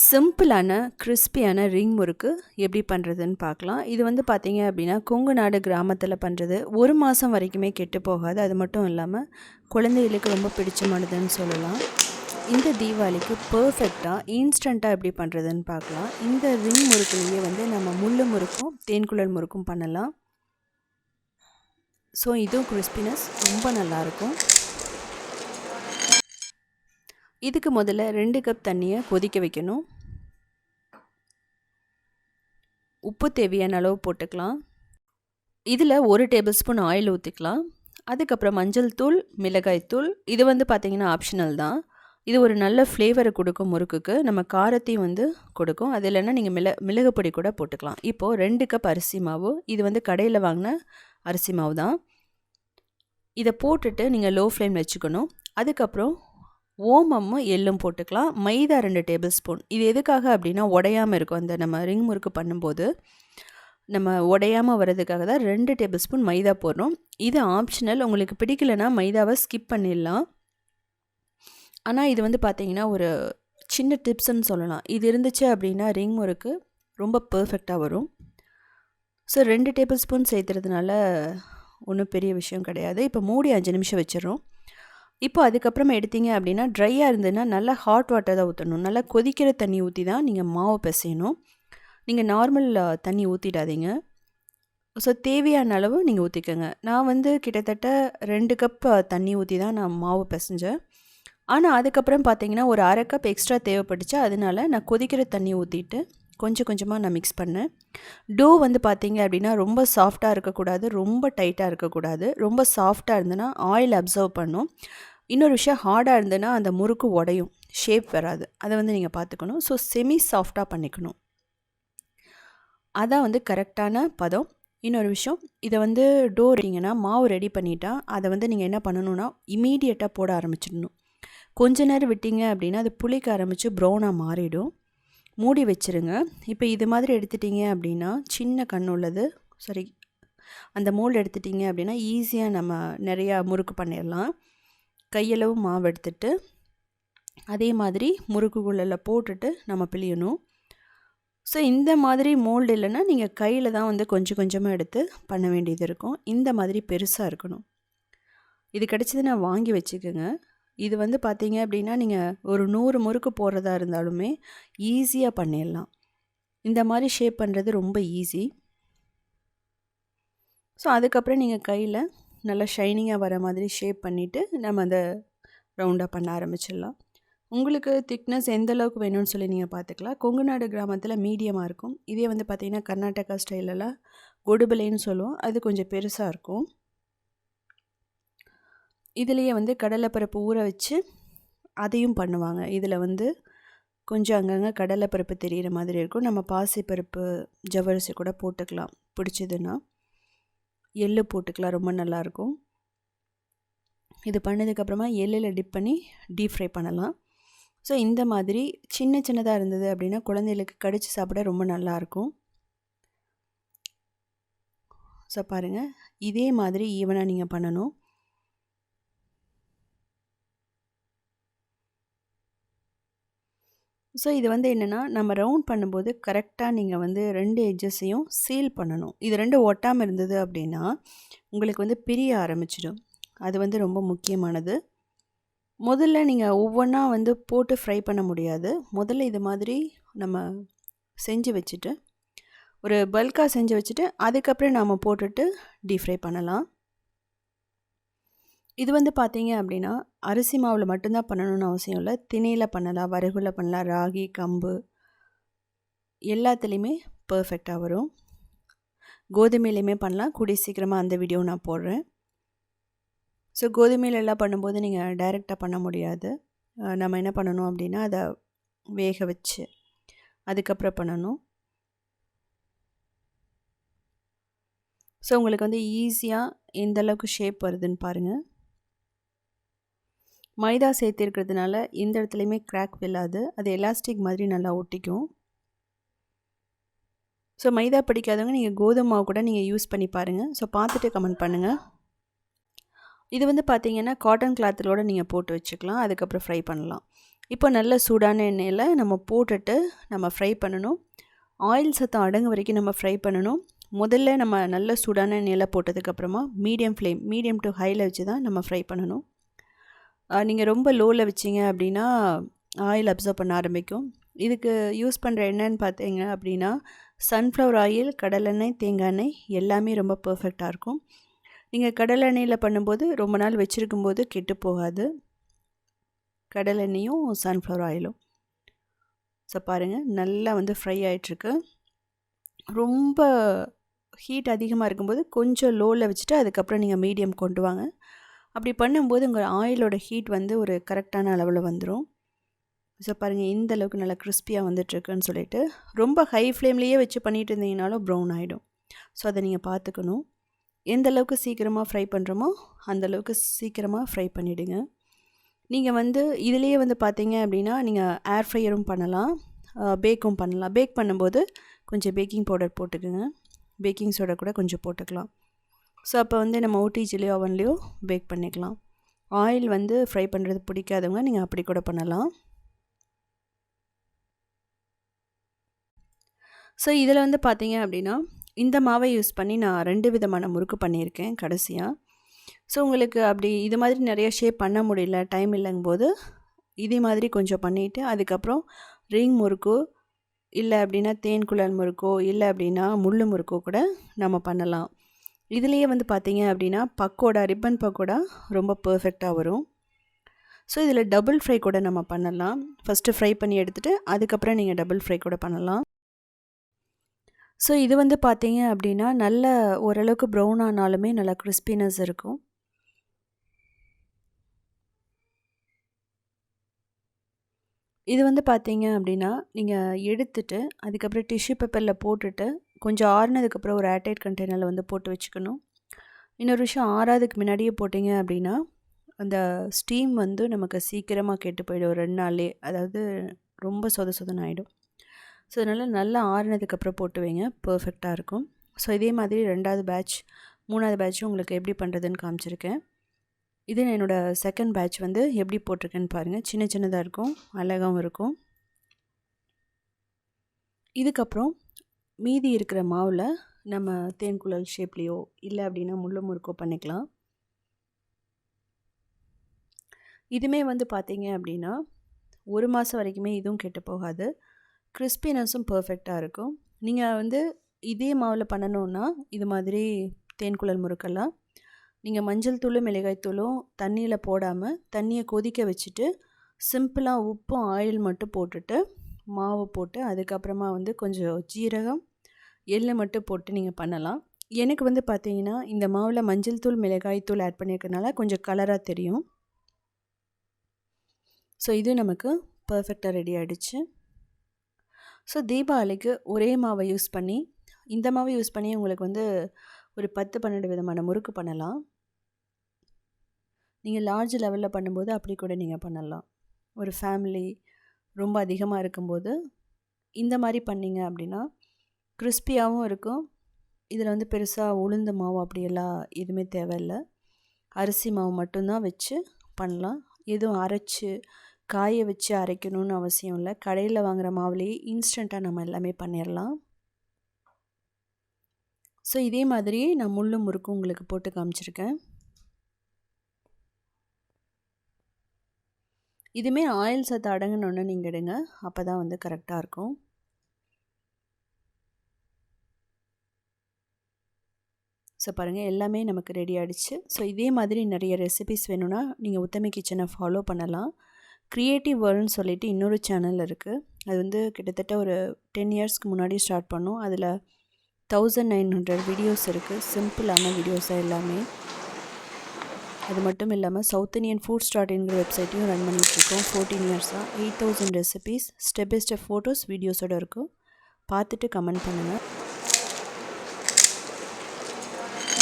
சிம்பிளான கிறிஸ்பியான ரிங் முறுக்கு எப்படி பண்ணுறதுன்னு பார்க்கலாம். இது வந்து பார்த்திங்க அப்படின்னா கொங்கு நாடு கிராமத்தில் பண்ணுறது ஒரு மாதம் வரைக்குமே கெட்டு போகாது. அது மட்டும் இல்லாமல் குழந்தைகளுக்கு ரொம்ப பிடிச்சமானதுன்னு சொல்லலாம். இந்த தீபாவளிக்கு பர்ஃபெக்டாக இன்ஸ்டண்ட்டாக எப்படி பண்ணுறதுன்னு பார்க்கலாம். இந்த ரிங் முறுக்குலேயே வந்து நம்ம முள்ளு முறுக்கும் தேன்குழல் முறுக்கும் பண்ணலாம். ஸோ இதுவும் கிறிஸ்பினஸ் ரொம்ப நல்லாயிருக்கும் இதுக்கு முதல்ல ரெண்டு கப் தண்ணியை கொதிக்க வைக்கணும். உப்பு தேவையான அளவு போட்டுக்கலாம். இதில் ஒரு டேபிள் ஸ்பூன் ஆயில் ஊற்றிக்கலாம் அதுக்கப்புறம் மஞ்சள் தூள் மிளகாய் தூள். இது வந்து பார்த்திங்கன்னா ஆப்ஷனல் தான். இது ஒரு நல்ல ஃப்ளேவரை கொடுக்கும் முறுக்குக்கு. நம்ம காரத்தையும் வந்து கொடுக்கும். அது இல்லைன்னா நீங்கள் மிள மிளகுப்பொடி கூட போட்டுக்கலாம். இப்போது ரெண்டு கப் அரிசி மாவு. இது வந்து கடையில் வாங்கின அரிசி மாவு தான். இதை போட்டுட்டு நீங்கள் லோ ஃப்ளேம் வச்சுக்கணும். அதுக்கப்புறம் ஓமமும் எள்ளும் போட்டுக்கலாம். மைதா ரெண்டு டேபிள் ஸ்பூன் இது எதுக்காக அப்படின்னா உடையாமல் இருக்கும். அந்த நம்ம ரிங் முறுக்கு பண்ணும்போது நம்ம உடையாமல் வர்றதுக்காக தான் ரெண்டு டேபிள் ஸ்பூன் மைதா போடுறோம். இது ஆப்ஷனல் உங்களுக்கு பிடிக்கலனா மைதாவை ஸ்கிப் பண்ணிடலாம். ஆனால் இது வந்து பார்த்திங்கன்னா ஒரு சின்ன டிப்ஸ்ன்னு சொல்லலாம். இது இருந்துச்சு அப்படின்னா ரிங் முறுக்கு ரொம்ப பர்ஃபெக்டாக வரும். ஸோ ரெண்டு டேபிள் ஸ்பூன் சேர்த்துறதுனால ஒன்றும் பெரிய விஷயம் கிடையாது. இப்போ மூடி அஞ்சு நிமிஷம் வச்சிடறோம். இப்போ அதுக்கப்புறமா எடுத்தீங்க அப்படின்னா ட்ரையாக இருந்ததுன்னா நல்லா ஹாட் வாட்டர் தான் ஊற்றணும் நல்லா கொதிக்கிற தண்ணி ஊற்றி தான் நீங்கள் மாவு பிசையணும். நீங்கள் நார்மல் தண்ணி ஊற்றிடாதீங்க ஸோ தேவையான அளவு நீங்கள் ஊற்றிக்கோங்க நான் வந்து கிட்டத்தட்ட ரெண்டு கப் தண்ணி ஊற்றி தான் நான் மாவு பிசைஞ்சேன். ஆனால் அதுக்கப்புறம் பார்த்தீங்கன்னா ஒரு அரை கப் எக்ஸ்ட்ரா தேவைப்பட்டுச்சு. அதனால நான் கொதிக்கிற தண்ணி ஊற்றிட்டு கொஞ்சம் கொஞ்சமாக நான் மிக்ஸ் பண்ணேன். டோ வந்து பார்த்தீங்க அப்படின்னா ரொம்ப சாஃப்டாக இருக்கக்கூடாது. ரொம்ப டைட்டாக இருக்கக்கூடாது. ரொம்ப சாஃப்டாக இருந்ததுன்னா ஆயில் அப்சர்வ் பண்ணும். இன்னொரு விஷயம் ஹார்டாக இருந்ததுன்னா அந்த முறுக்கு உடையும். ஷேப் வராது. அதை வந்து நீங்கள் பார்த்துக்கணும். ஸோ செமி சாஃப்டாக பண்ணிக்கணும். அதான் வந்து கரெக்டான பதம். இன்னொரு விஷயம் இதை வந்து டோ ரெடிங்கன்னா மாவு ரெடி பண்ணிட்டா அதை வந்து நீங்கள் என்ன பண்ணணும்னா இமீடியட்டாக போட ஆரம்பிச்சிடணும். கொஞ்ச நேரம் விட்டீங்க அப்படின்னா அது புளிக்க ஆரம்பித்து ப்ரௌனாக மாறிடும். மூடி வச்சுருங்க. இப்போ இது மாதிரி எடுத்துட்டிங்க அப்படின்னா சின்ன கண் உள்ளது சாரி அந்த மோல்டு எடுத்துட்டிங்க அப்படின்னா ஈஸியாக நம்ம நிறையா முறுக்கு பண்ணிடலாம். கையளவு மாவு எடுத்துட்டு அதே மாதிரி முறுக்கு முறுக்குக்குள்ளில் போட்டுட்டு நம்ம பிழியணும். ஸோ இந்த மாதிரி மோல்டு இல்லைன்னா நீங்கள் கையில் தான் வந்து கொஞ்சம் கொஞ்சமாக எடுத்து பண்ண வேண்டியது இருக்கும். இந்த மாதிரி பெருசாக இருக்கணும். இது கிடச்சது நான் வாங்கி வச்சுக்கோங்க. இது வந்து பார்த்தீங்க அப்படின்னா நீங்கள் ஒரு நூறு முறுக்கு போடுறதா இருந்தாலுமே ஈஸியாக பண்ணிடலாம். இந்த மாதிரி ஷேப் பண்ணுறது ரொம்ப ஈஸி ஸோ அதுக்கப்புறம் நீங்கள் கையில் நல்லா ஷைனிங்காக வர மாதிரி ஷேப் பண்ணிவிட்டு நம்ம அதை ரவுண்டாக பண்ண ஆரம்பிச்சிடலாம். உங்களுக்கு திக்னஸ் எந்த அளவுக்கு வேணும்னு சொல்லி நீங்கள் பார்த்துக்கலாம். கொங்குநாடு கிராமத்தில் மீடியமாக இருக்கும். இதே வந்து பார்த்திங்கன்னா கர்நாடகா ஸ்டைலெல்லாம் கொடுபலைன்னு சொல்லுவோம். அது கொஞ்சம் பெருசாக இருக்கும். இதுலேயே வந்து கடலைப்பருப்பு ஊற வச்சு அதையும் பண்ணுவாங்க. இதில் வந்து கொஞ்சம் அங்கங்கே கடலைப்பருப்பு தெரிகிற மாதிரி இருக்கும். நம்ம பாசிப்பருப்பு ஜவ்வரிசி கூட போட்டுக்கலாம். பிடிச்சதுன்னா. எள்ளு போட்டுக்கலாம் ரொம்ப நல்லாயிருக்கும். இது பண்ணதுக்கப்புறமா எள்ளில் டிப் பண்ணி டீப் ஃப்ரை பண்ணலாம். ஸோ இந்த மாதிரி சின்ன சின்னதாக இருந்தது அப்படின்னா குழந்தைகளுக்கு கடித்து சாப்பிட ரொம்ப நல்லாயிருக்கும். ஸோ பாருங்கள் இதே மாதிரி ஈவனாக நீங்கள் பண்ணணும். ஸோ இது வந்து என்னென்னா நம்ம ரவுண்ட் பண்ணும்போது கரெக்டாக நீங்கள் வந்து ரெண்டு எஜ்ஜஸையும் சீல் பண்ணணும். இது ரெண்டு ஒட்டாமல் இருந்தது அப்படின்னா உங்களுக்கு வந்து பிரிய ஆரம்பிச்சிடும். அது வந்து ரொம்ப முக்கியமானது. முதல்ல நீங்கள் ஒவ்வொன்றா வந்து போட்டு ஃப்ரை பண்ண முடியாது. முதல்ல இது மாதிரி நம்ம செஞ்சு வச்சுட்டு ஒரு பல்காக செஞ்சு வச்சுட்டு அதுக்கப்புறம் நாம் போட்டுட்டு டீப் ஃப்ரை பண்ணலாம். இது வந்து பார்த்தீங்க அப்படின்னா அரிசி மாவில் மட்டும்தான் பண்ணணும்னு அவசியம் இல்லை. திணையில் பண்ணலாம் வரகுல பண்ணலாம் ராகி கம்பு. எல்லாத்துலேயுமே பர்ஃபெக்டாக வரும். கோதுமையிலையுமே பண்ணலாம். கூடிய சீக்கிரமாக அந்த வீடியோ நான் போடுறேன். ஸோ கோதுமையில் எல்லாம் பண்ணும்போது நீங்கள் டைரெக்டாக பண்ண முடியாது. நம்ம என்ன பண்ணணும் அப்படின்னா அதை வேக வச்சு அதுக்கப்புறம் பண்ணணும். ஸோ உங்களுக்கு வந்து ஈஸியாக எந்தளவுக்கு ஷேப் வருதுன்னு பாருங்கள் மைதா சேர்த்துருக்கிறதுனால எந்த இடத்துலையுமே கிராக் விழாது. அது எலாஸ்டிக் மாதிரி நல்லா ஒட்டிக்கும். ஸோ மைதா பிடிக்காதவங்க நீங்கள் கோதுமை மாவு கூட நீங்கள் யூஸ் பண்ணி பாருங்கள் ஸோ பார்த்துட்டு கமெண்ட் பண்ணுங்கள் இது வந்து பார்த்திங்கன்னா காட்டன் கிளாத்திலோட நீங்கள் போட்டு வச்சுக்கலாம். அதுக்கப்புறம் ஃப்ரை பண்ணலாம். இப்போ நல்ல சூடான எண்ணெயில் நம்ம போட்டுட்டு நம்ம ஃப்ரை பண்ணணும். ஆயில் சத்தம் அடங்கு வரைக்கும் நம்ம ஃப்ரை பண்ணணும். முதல்ல நம்ம நல்ல சூடான எண்ணெயில் போட்டதுக்கப்புறமா மீடியம் ஃப்ளேம் மீடியம் டு ஹையில் வச்சு தான் நம்ம ஃப்ரை பண்ணணும். நீங்கள் ரொம்ப லோவில் வச்சிங்க அப்படின்னா ஆயில் அப்சர்வ் பண்ண ஆரம்பிக்கும். இதுக்கு யூஸ் பண்ணுற எண்ணெய்ன்னு பார்த்தீங்க அப்படின்னா சன்ஃப்ளவர் ஆயில் கடலெண்ணெய் தேங்காய் எண்ணெய் எல்லாமே ரொம்ப பர்ஃபெக்டாக இருக்கும். நீங்கள் கடலெண்ணெயில் பண்ணும்போது ரொம்ப நாள் வச்சுருக்கும்போது கெட்டு போகாது. கடலெண்ணெயும் சன்ஃப்ளவர் ஆயிலும் ஸோ பாருங்கள் நல்லா வந்து ஃப்ரை ஆகிட்டுருக்கு ரொம்ப ஹீட் அதிகமாக இருக்கும்போது கொஞ்சம் லோவில் வச்சுட்டு அதுக்கப்புறம் நீங்கள் மீடியம் கொண்டு வாங்க. அப்படி பண்ணும்போது உங்கள் ஆயிலோட ஹீட் வந்து ஒரு கரெக்டான அளவில் வந்துடும் ஸோ பாருங்கள் இந்த அளவுக்கு நல்லா கிறிஸ்பியாக வந்துட்டுருக்குன்னு சொல்லிட்டு ரொம்ப ஹை ஃப்ளேம்லேயே வச்சு பண்ணிகிட்டு இருந்தீங்கனாலும் ப்ரௌன் ஆகிடும் ஸோ அதை நீங்கள் பார்த்துக்கணும் எந்த அளவுக்கு சீக்கிரமாக ஃப்ரை பண்ணுறோமோ அந்தளவுக்கு சீக்கிரமாக ஃப்ரை பண்ணிவிடுங்க நீங்கள் வந்து இதுலேயே வந்து பார்த்தீங்க அப்படின்னா நீங்கள் ஏர் ஃப்ரையரும் பண்ணலாம். பேக்கும் பண்ணலாம். பேக் பண்ணும்போது கொஞ்சம் பேக்கிங் பவுடர் போட்டுக்கோங்க. பேக்கிங் சோடா கூட கொஞ்சம் போட்டுக்கலாம். ஸோ அப்போ வந்து நம்ம ஓடிஜிலையோ அவன்லேயோ பேக் பண்ணிக்கலாம். ஆயில் வந்து ஃப்ரை பண்ணுறது பிடிக்காதவங்க நீங்கள் அப்படி கூட பண்ணலாம். ஸோ இதில் வந்து பார்த்தீங்க அப்படின்னா இந்த மாவை யூஸ் பண்ணி நான் ரெண்டு விதமான முறுக்கு பண்ணியிருக்கேன் கடைசியாக ஸோ உங்களுக்கு அப்படி இது மாதிரி நிறைய ஷேப் பண்ண முடியல டைம் இல்லைங்கும்போது இதே மாதிரி கொஞ்சம் பண்ணிவிட்டு அதுக்கப்புறம் ரிங் முறுக்கு இல்லை அப்படின்னா தேன் குழல் முறுக்கோ இல்லை அப்படின்னா முள் முறுக்கோ கூட நம்ம பண்ணலாம். இதுலேயே வந்து பார்த்தீங்க அப்படின்னா பக்கோடா ரிப்பன் பக்கோடா ரொம்ப பர்ஃபெக்டாக வரும். ஸோ இதில் டபுள் ஃப்ரை கூட நம்ம பண்ணலாம். ஃபஸ்ட்டு ஃப்ரை பண்ணி எடுத்துகிட்டு அதுக்கப்புறம் நீங்கள் டபுள் ஃப்ரை கூட பண்ணலாம். ஸோ இது வந்து பார்த்தீங்க அப்படின்னா நல்ல ஓரளவுக்கு ப்ரௌன் ஆனாலுமே நல்லா கிறிஸ்பினஸ் இருக்கும். இது வந்து பார்த்தீங்க அப்படின்னா நீங்கள் எடுத்துட்டு அதுக்கப்புறம் டிஷ்யூ பேப்பரில் போட்டுட்டு கொஞ்சம் ஆறுனதுக்கப்புறம் ஒரு ஏர்டைட் கண்டெய்னரில் வந்து போட்டு வச்சுக்கணும். இன்னொரு விஷயம் ஆறாவதுக்கு முன்னாடியே போட்டிங்க அப்படின்னா அந்த ஸ்டீம் வந்து நமக்கு சீக்கிரமாக கெட்டு போயிடும். ரெண்டு நாள்லே அதாவது ரொம்ப சொத சொதன்னு ஆகிடும் ஸோ அதனால் நல்லா ஆறுனதுக்கப்புறம் போட்டு வைங்க. பர்ஃபெக்டாக இருக்கும். ஸோ இதே மாதிரி ரெண்டாவது பேட்ச் மூணாவது பேட்சும் உங்களுக்கு எப்படி பண்ணுறதுன்னு காமிச்சிருக்கேன். இது என்னோடய செகண்ட் பேட்ச் வந்து எப்படி போட்டிருக்கேன்னு பாருங்கள் சின்ன சின்னதாக இருக்கும் அழகாகவும் இருக்கும். இதுக்கப்புறம் மீதி இருக்கிற மாவில் நம்ம தேன்குழல் ஷேப்லேயோ இல்லை அப்படின்னா முள்ளு முறுக்கோ பண்ணிக்கலாம். இதுவுமே வந்து பார்த்தீங்க அப்படின்னா ஒரு மாதம் வரைக்குமே இதுவும் கெட்டு போகாது. கிறிஸ்பினஸும் பர்ஃபெக்டாக இருக்கும். நீங்கள் வந்து இதே மாவில் பண்ணணுன்னா இது மாதிரி தேன்குழல் முறுக்கெல்லாம் நீங்கள் மஞ்சள் தூளும் மிளகாய் தூளும் தண்ணியில் போடாமல் தண்ணியை கொதிக்க வச்சுட்டு சிம்பிளாக உப்பும் ஆயில் மட்டும் போட்டுட்டு மாவு போட்டு அதுக்கப்புறமா வந்து கொஞ்சம் ஜீரகம் எள்ளு மட்டும் போட்டு நீங்கள் பண்ணலாம். எனக்கு வந்து பார்த்தீங்கன்னா இந்த மாவில் மஞ்சள் தூள் மிளகாய் தூள் ஆட் பண்ணியிருக்கனால கொஞ்சம் கலராக தெரியும். ஸோ இது நமக்கு பர்ஃபெக்டாக ரெடி ஆகிடுச்சு ஸோ தீபாவளிக்கு ஒரே மாவை யூஸ் பண்ணி இந்த மாவை யூஸ் பண்ணி உங்களுக்கு வந்து ஒரு பத்து பன்னெண்டு விதமான முறுக்கு பண்ணலாம். நீங்கள் லார்ஜ் லெவலில் பண்ணும்போது அப்படி கூட நீங்கள் பண்ணலாம். ஒரு ஃபேமிலி ரொம்ப அதிகமாக இருக்கும்போது இந்த மாதிரி பண்ணிங்க அப்படின்னா கிறிஸ்பியாகவும் இருக்கும். இதில் வந்து பெருசாக உளுந்த மாவு அப்படியெல்லாம் எதுவுமே தேவையில்லை. அரிசி மாவு மட்டும்தான் வச்சு பண்ணலாம். எதுவும் அரைச்சி காய வச்சு அரைக்கணும்னு அவசியம் இல்லை. கடையில் வாங்குகிற மாவுலேயே இன்ஸ்டண்ட்டாக நம்ம எல்லாமே பண்ணிடலாம் ஸோ இதே மாதிரி நான் முள்ளு முறுக்கு உங்களுக்கு போட்டு காமிச்சிருக்கேன். இதுவுமே ஆயில் சத்து அடங்கினோன்னு நீங்கள் எடுங்க. அப்போ தான் வந்து கரெக்டாக இருக்கும். ஸோ பாருங்கள் எல்லாமே நமக்கு ரெடி ஆகிடுச்சு ஸோ இதே மாதிரி நிறைய ரெசிபிஸ் வேணும்னா நீங்கள் உத்தமி கிச்சனை ஃபாலோ பண்ணலாம். க்ரியேட்டிவ் வேர்ல்டுன்னு சொல்லிட்டு இன்னொரு சேனல் இருக்குது அது வந்து கிட்டத்தட்ட ஒரு டென் இயர்ஸ்க்கு முன்னாடி ஸ்டார்ட் பண்ணோம். அதில் தௌசண்ட் நைன் ஹண்ட்ரட் வீடியோஸ் இருக்குது சிம்பிளான வீடியோஸாக எல்லாமே. அது மட்டும் இல்லாமல் சவுத் இந்தியன் ஃபுட் ஸ்டார்ட்ங்கிற வெப்சைட்டையும் ரன் பண்ணிகிட்ருக்கோம் ஃபோர்டீன் இயர்ஸாக eight thousand recipes step by step photos வீடியோஸோடு இருக்கும். பார்த்துட்டு கமெண்ட் பண்ணுங்கள்